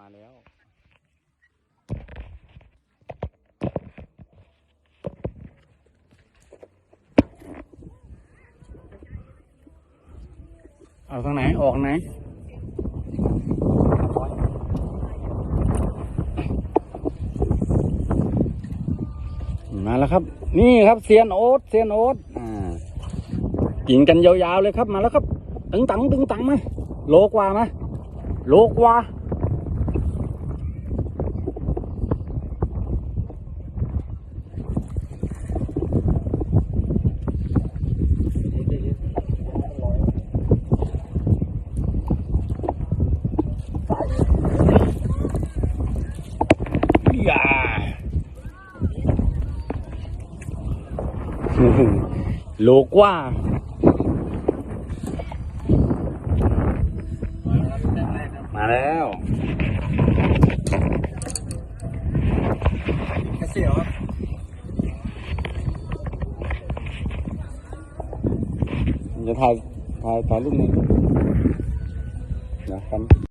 มาแล้วเอาทางไหน ออกไหนมาแล้วครับ นี่ครับเซียนโอ๊ตเซียนโอ๊ตอ่ากินกันยาวๆเลยครับมาแล้วครับ ตึงตังตึงตังไหมโลกว่าไหมโลกว่าอย่า โลกว่า มาแล้วกระเสียวครับจะถ่ายถ่ายถ่ายรูปนี้นะครับ